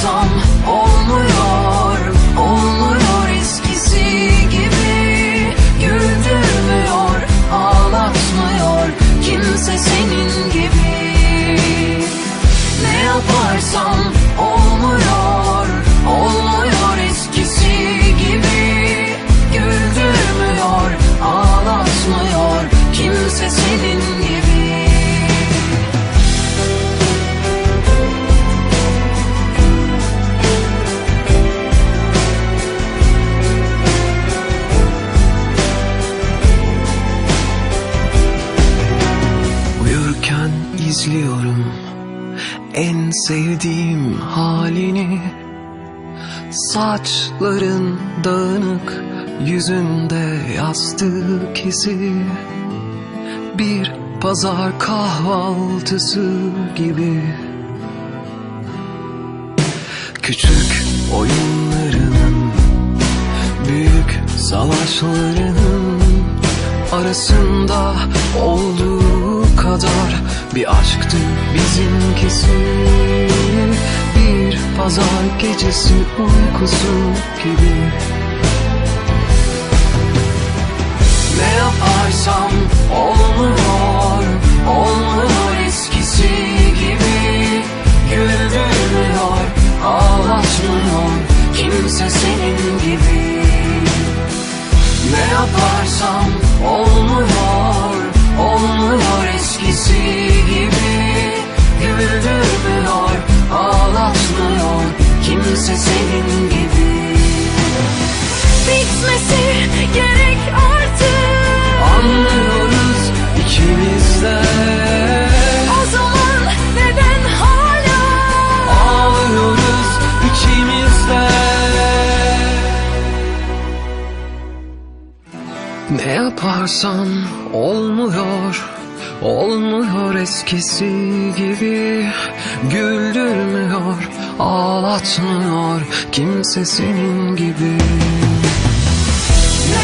some izliyorum. En sevdiğim halini. Saçların dağınık yüzünde yastık izi Bir pazar kahvaltısı gibi. Küçük oyunlarının Büyük savaşlarının Arasında olduğu Bir aşktı bizimkisi Bir pazar gecesi uykusu gibi. Ne yaparsam olmuyor Olmuyor gerek artık. Anlıyoruz ikimiz de. O zaman neden hala? Ağlıyoruz ikimiz de. Ne yaparsam olmuyor Olmuyor eskisi gibi. Güldürmüyor, ağlatmıyor Kimse senin gibi